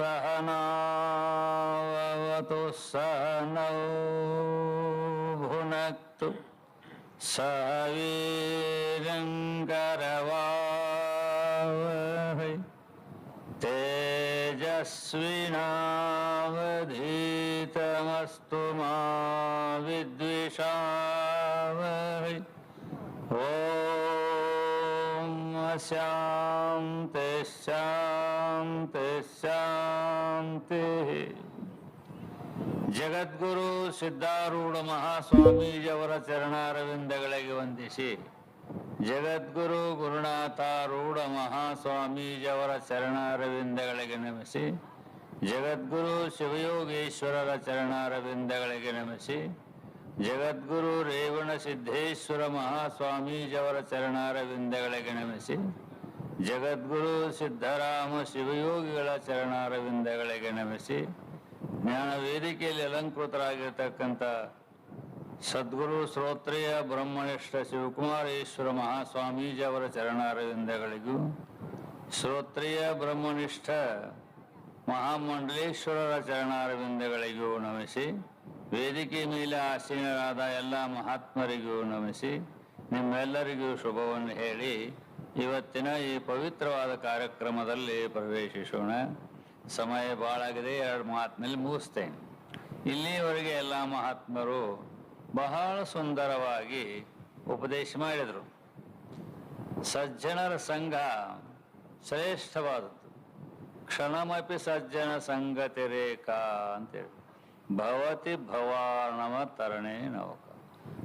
सहनावतु सहनौ भुनक्तु सह वीरङ्करवावहै तेजस्विनावधीतमस्तु मा विद्विषावहै ॐ ಶಾಂತಿ ಶಾಂತಿ ಶಾಂತಿ ಜಗದ್ಗುರು ಸಿದ್ಧಾರೂಢ ಮಹಾಸ್ವಾಮೀಜಿಯವರ ಚರಣಾರವಿಂದಗಳಿಗೆ ವಂದಿಸಿ ಜಗದ್ಗುರು ಗುರುನಾಥಾರೂಢ ಮಹಾಸ್ವಾಮೀಜಿಯವರ ಚರಣಾರವಿಂದಗಳಿಗೆ ನಮಿಸಿ ಜಗದ್ಗುರು ಶಿವಯೋಗೇಶ್ವರರ ಚರಣಾರವಿಂದಗಳಿಗೆ ನಮಿಸಿ ಜಗದ್ಗುರು ರೇವಣ ಸಿದ್ದೇಶ್ವರ ಮಹಾಸ್ವಾಮೀಜಿಯವರ ಚರಣಾರವಿಂದಗಳಿಗೆ ನಮಿಸಿ, ಜಗದ್ಗುರು ಸಿದ್ಧರಾಮ ಶಿವಯೋಗಿಗಳ ಚರಣಾರವಿಂದಗಳಿಗೆ ನಮಿಸಿ, ಜ್ಞಾನ ವೇದಿಕೆಯಲ್ಲಿ ಅಲಂಕೃತರಾಗಿರ್ತಕ್ಕಂಥ ಸದ್ಗುರು ಶ್ರೋತ್ರಿಯ ಬ್ರಹ್ಮನಿಷ್ಠ ಶಿವಕುಮಾರೇಶ್ವರ ಮಹಾಸ್ವಾಮೀಜಿಯವರ ಚರಣಾರವಿಂದಗಳಿಗೂ, ಶ್ರೋತ್ರೇಯ ಬ್ರಹ್ಮನಿಷ್ಠ ಮಹಾಮಂಡಲೇಶ್ವರರ ಚರಣಾರವಿಂದಗಳಿಗೂ ನಮಿಸಿ ವೇದಿಕೆ ಮೇಲೆ ಆಸೀನರಾದ ಎಲ್ಲ ಮಹಾತ್ಮರಿಗೂ ನಮಿಸಿ ನಿಮ್ಮೆಲ್ಲರಿಗೂ ಶುಭವನ್ನು ಹೇಳಿ ಇವತ್ತಿನ ಈ ಪವಿತ್ರವಾದ ಕಾರ್ಯಕ್ರಮದಲ್ಲಿ ಪ್ರವೇಶಿಸೋಣ. ಸಮಯ ಭಾಳಾಗಿದೆ ಎರಡು ಮಾತಿನಲ್ಲಿ ಮುಗಿಸ್ತೇನೆ. ಇಲ್ಲಿಯವರೆಗೆ ಎಲ್ಲ ಮಹಾತ್ಮರು ಬಹಳ ಸುಂದರವಾಗಿ ಉಪದೇಶ ಮಾಡಿದರು. ಸಜ್ಜನರ ಸಂಘ ಶ್ರೇಷ್ಠವಾದದ್ದು. ಕ್ಷಣಮಪಿ ಸಜ್ಜನ ಸಂಗತಿರೇಕ ಅಂತೇಳಿ. ಭವತಿ ಭವಾನವ ತರಣೆ ನವಕ.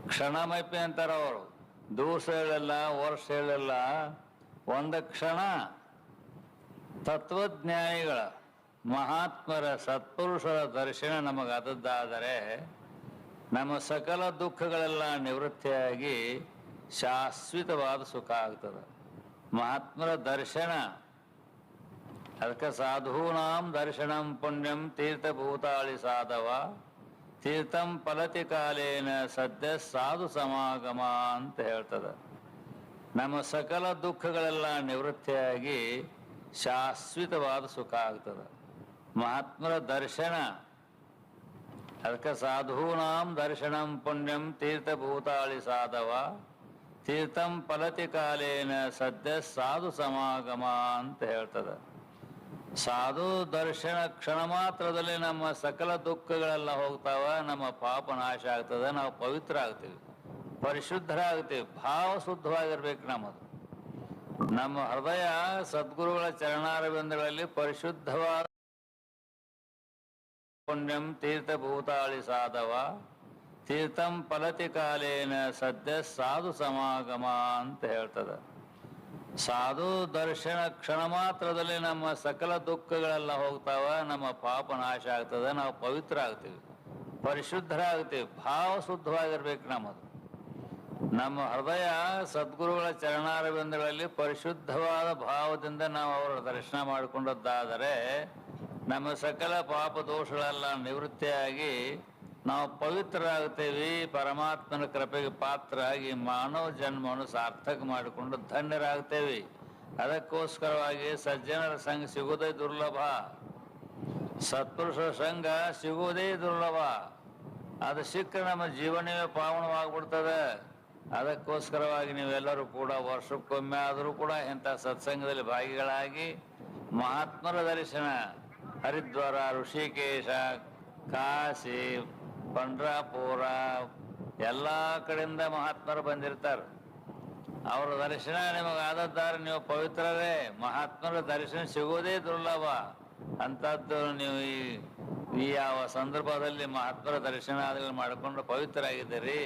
ಕ್ಷಣಮಪಿ ಅಂತಾರ ಅವರು. ದಿವಸ ಹೇಳಲ್ಲ, ವರ್ಷ ಹೇಳಲ್ಲ. ಒಂದು ಕ್ಷಣ ತತ್ವಜ್ಞಾನಿಗಳ ಮಹಾತ್ಮರ ಸತ್ಪುರುಷರ ದರ್ಶನ ನಮಗಾದದ್ದಾದರೆ ನಮ್ಮ ಸಕಲ ದುಃಖಗಳೆಲ್ಲ ನಿವೃತ್ತಿಯಾಗಿ ಶಾಶ್ವತವಾದ ಸುಖ ಆಗ್ತದೆ. ಮಹಾತ್ಮರ ದರ್ಶನ ಅದಕ್ಕೆ ಸಾಧೂನಾಂ ದರ್ಶನಂ ಪುಣ್ಯಂ ತೀರ್ಥಭೂತಾಳಿ ಸಾಧವ. ತೀರ್ಥಂ ಫಲತಿ ಕಾಲೇನ ಸದ್ಯ ಸಾಧು ಸಮಾಗಮ ಅಂತ ಹೇಳ್ತದೆ. ನಮ್ಮ ಸಕಲ ದುಃಖಗಳೆಲ್ಲ ನಿವೃತ್ತಿಯಾಗಿ ಶಾಶ್ವತವಾದ ಸುಖ ಆಗ್ತದೆ. ಮಹಾತ್ಮರ ದರ್ಶನ. ಅದಕ್ಕೆ ಸಾಧೂನಾಂ ದರ್ಶನಂ ಪುಣ್ಯಂ ತೀರ್ಥಭೂತಾಳಿ ಸಾಧವ. ತೀರ್ಥಂ ಫಲತಿ ಕಾಲೇನ ಸದ್ಯ ಸಾಧು ಸಮಾಗಮ ಅಂತ ಹೇಳ್ತದೆ. ಸಾಧು ದರ್ಶನ ಕ್ಷಣ ಮಾತ್ರದಲ್ಲಿ ನಮ್ಮ ಸಕಲ ದುಃಖಗಳೆಲ್ಲ ಹೋಗ್ತಾವ, ನಮ್ಮ ಪಾಪ ನಾಶ ಆಗ್ತದೆ, ನಾವು ಪವಿತ್ರ ಆಗ್ತೀವಿ, ಪರಿಶುದ್ಧರಾಗ್ತೀವಿ ಭಾವ ಶುದ್ಧವಾಗಿರ್ಬೇಕು ನಮ್ಮದು. ನಮ್ಮ ಹೃದಯ ಸದ್ಗುರುಗಳ ಚರಣಾರವಿಂದಗಳಲ್ಲಿ ಪರಿಶುದ್ಧವಾದ ಪುಣ್ಯಂ ತೀರ್ಥಭೂತಾಳಿ ಸಾಧವ, ತೀರ್ಥಂ ಫಲತಿ ಕಾಲೇನ ಸದ್ಯ ಸಾಧು ಸಮಾಗಮ ಅಂತ ಹೇಳ್ತದೆ. ಸಾಧು ದರ್ಶನ ಕ್ಷಣ ಮಾತ್ರದಲ್ಲಿ ನಮ್ಮ ಸಕಲ ದುಃಖಗಳೆಲ್ಲ ಹೋಗ್ತಾವ, ನಮ್ಮ ಪಾಪ ನಾಶ ಆಗ್ತದೆ, ನಾವು ಪವಿತ್ರ ಆಗ್ತೀವಿ, ಪರಿಶುದ್ಧರಾಗ್ತೀವಿ, ಭಾವ ಶುದ್ಧವಾಗಿರ್ಬೇಕು ನಮ್ಮದು. ನಮ್ಮ ಹೃದಯ ಸದ್ಗುರುಗಳ ಚರಣಾರವಿಂದಗಳಲ್ಲಿ ಪರಿಶುದ್ಧವಾದ ಭಾವದಿಂದ ನಾವು ಅವರ ದರ್ಶನ ಮಾಡಿಕೊಂಡದ್ದಾದರೆ, ನಮ್ಮ ಸಕಲ ಪಾಪ ದೋಷಗಳೆಲ್ಲ ನಿವೃತ್ತಿಯಾಗಿ ನಾವು ಪವಿತ್ರರಾಗುತ್ತೇವೆ, ಪರಮಾತ್ಮನ ಕೃಪೆಗೆ ಪಾತ್ರರಾಗಿ ಮಾನವ ಜನ್ಮವನ್ನು ಸಾರ್ಥಕ ಮಾಡಿಕೊಂಡು ಧನ್ಯರಾಗ್ತೇವೆ ಅದಕ್ಕೋಸ್ಕರವಾಗಿ ಸಜ್ಜನರ ಸಂಘ ಸಿಗುವುದೇ ದುರ್ಲಭ. ಸತ್ಪುರುಷರ ಸಂಘ ಸಿಗುವುದೇ ದುರ್ಲಭ. ಅದು ಸಿಕ್ಕರೆ ನಮ್ಮ ಜೀವನವೇ ಪಾವನವಾಗ್ಬಿಡ್ತದೆ. ಅದಕ್ಕೋಸ್ಕರವಾಗಿ ನೀವೆಲ್ಲರೂ ಕೂಡ ವರ್ಷಕ್ಕೊಮ್ಮೆ ಆದರೂ ಕೂಡ ಇಂಥ ಸತ್ಸಂಗದಲ್ಲಿ ಭಾಗಿಗಳಾಗಿ ಮಹಾತ್ಮರ ದರ್ಶನ. ಹರಿದ್ವಾರ, ಋಷಿಕೇಶ, ಕಾಶಿ ಪಂಡ್ರಾಪುರ, ಎಲ್ಲ ಕಡೆಯಿಂದ ಮಹಾತ್ಮರು ಬಂದಿರ್ತಾರೆ. ಅವರ ದರ್ಶನ ನಿಮಗಾದದ್ದಾರೆ ನೀವು ಪವಿತ್ರರೇ, ಮಹಾತ್ಮರ ದರ್ಶನ ಸಿಗೋದೇ ದುರ್ಲಭ. ಅಂಥದ್ದು ನೀವು ಈ ಈ ಯಾವ ಸಂದರ್ಭದಲ್ಲಿ ಮಹಾತ್ಮರ ದರ್ಶನ ಅದನ್ನು ಮಾಡಿಕೊಂಡು ಪವಿತ್ರರಾಗಿದ್ದೀರಿ,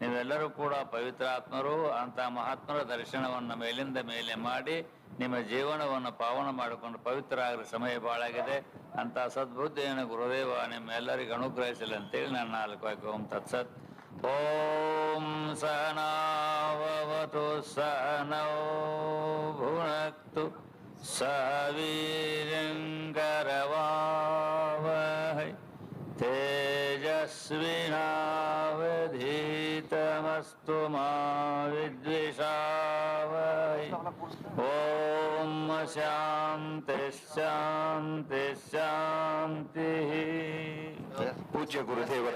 ನೀವೆಲ್ಲರೂ ಕೂಡ ಪವಿತ್ರ ಆತ್ಮರು ಅಂತ ಮಹಾತ್ಮರ ದರ್ಶನವನ್ನು ಮೇಲಿಂದ ಮೇಲೆ ಮಾಡಿ, ನಿಮ್ಮ ಜೀವನವನ್ನು ಪಾವನ ಮಾಡಿಕೊಂಡು ಪವಿತ್ರ ಆಗಲು ಸಮಯ ಬಾಳಾಗಿದೆ. ಅಂತ ಸದ್ಬುದ್ಧಿಯನ್ನು ಗುರುದೇವ ನಿಮ್ಮೆಲ್ಲರಿಗೂ ಅನುಗ್ರಹಿಸಲಿ ಅಂತೇಳಿ ನಾನು ನಾಲ್ಕು ವಾಕ್ಯ ಓಂ ತತ್ಸತ್ ಓಂ ಸಹನಾವತು ಸಹನೌ ಭುನಕ್ತು ಸಹ ವೀರಂಗರವಾವಹೈ ತೇಜಸ್ವಿನಾವಧೀತಮಸ್ತು ಮಾ ವಿದ್ವಿಷಾವಹೈ ಓಂ ಓಂ ಶಾಂತಿ ಶಾಂತಿ ಶಾಂತಿ ಪೂಜ್ಯ ಗುರುದೇವರ